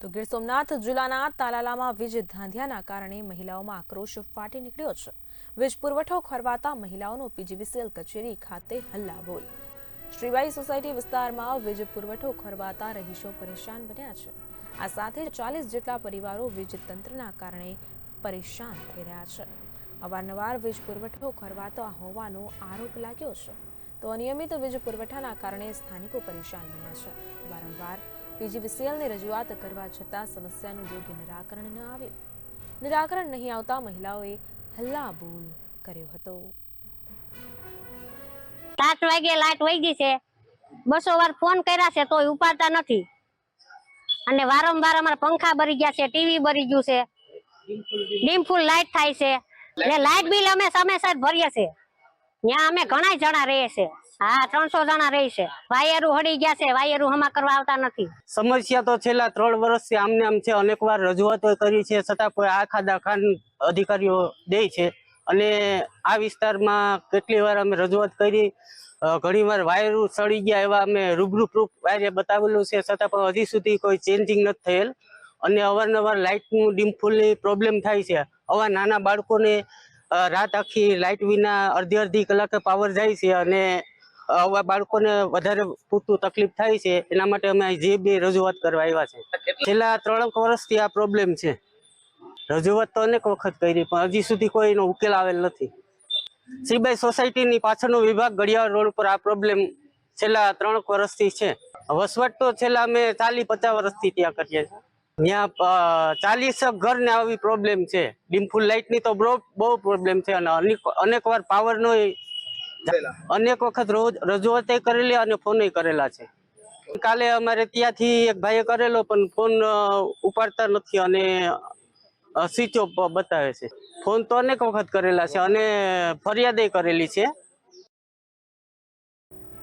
તો ગીર સોમનાથ જિલ્લાના તાલાલામાં વીજ ધાંધિયાના કારણે મહિલાઓમાં આક્રોશ ફાટી નીકળ્યો છે. વીજ પુરવઠો ખરવાતા મહિલાઓનો પીજીવીસીએલ કચેરી ખાતે હલ્લાબોલ. શ્રીબાઈ સોસાયટી વિસ્તારમાં વીજ પુરવઠો ખરવાતા રહીશો પરેશાન બન્યા છે. આ સાથે ચાલીસ જેટલા પરિવારો વીજ તંત્રના કારણે પરેશાન થઈ રહ્યા છે. અવારનવાર વીજ પુરવઠો ખરવાતો હોવાનો આરોપ લાગ્યો છે. તો અનિયમિત વીજ પુરવઠાના કારણે સ્થાનિકો પરેશાન બન્યા છે. વારંવાર પીજીવીસીએલને રજૂઆત કરવા છતાં સમસ્યાનું યોગ્ય નિરાકરણ ન આવ્યું. નિરાકરણ નહીં આવતા મહિલાઓએ હલ્લાબોલ કર્યો હતો. સાત વાગે લાઈટ વહી ગઈ છે. બસો વાર ફોન કર્યા છે તોય ઉપાડતા નથી. અને વારંવાર અમારા પંખા બરી ગયા છે ટીવી બરી ગયું છે. ડીમ ફૂલ લાઈટ થાય છે. ને લાઈટ બિલ અમે સમયસર ભરીએ છે. ત્યાં અમે ઘણા જણા રહીએ છે. હા, ત્રણસો જણા રહી છે. વાયરું હળી ગયા છે, વાયરું હમા કરવા આવતા નથી. સમસ્યા તો છેલ્લા ત્રણ વર્ષથી આમને આમ છે અનેક વાર રજૂઆતો કરી છે, છતાં કોઈ આખા દાખાન અધિકારીઓ દે છે. અને આ વિસ્તારમાં કેટલી વાર અમે રજૂઆત કરી ઘણી વાર વાયરું સડી ગયા એવા અમે રૂબરૂ પ્રૂફ વાયરે બતાવેલું છે, છતાં પણ હજી સુધી કોઈ ચેન્જિંગ નથી થયેલ. અને અવારનવાર લાઇટનું ડીમફુલની પ્રોબ્લેમ થાય છે. આવા નાના બાળકોને રાત આખી લાઇટ વિના અડધી અડધી કલાકે પાવર જાય છે અને આવા બાળકોને વધારે પૂરતું તકલીફ થાય છે. એના માટે અમે જે બી રજૂઆત કરવા આવ્યા છે. છેલ્લા ત્રણેક વર્ષથી આ પ્રોબ્લેમ છે. રજૂઆત તો અનેક વખત કરી, પણ હજી સુધી કોઈ એનો ઉકેલ આવેલ નથી. શ્રીબાઈ સોસાયટીની પાછળનો વિભાગ ગડિયાળ રોડ પર આ પ્રોબ્લેમ છેલ્લા ત્રણ વર્ષથી છે. વસવાટ તો છેલ્લા અમે ચાલી પચાસ વર્ષથી ત્યાં કરીએ છીએ. ત્યાં ચાલીસ ઘરને આવી પ્રોબ્લેમ છે. ડીમફુલ લાઇટની તો બહુ બહુ પ્રોબ્લેમ છે અને અનેક અનેક વાર પાવરનો અનેક વખત રોજ રજૂઆતે કરેલી અને ફોન કરેલા છે. કાલે અમારે ત્યાંથી એક ભાઈએ કરેલો પણ ફોન ઉપાડતા નથી અને સ્વિચ ઓફ બતાવે છે. ફોન તો અનેક વખત કરેલા છે અને ફરિયાદે કરેલી છે.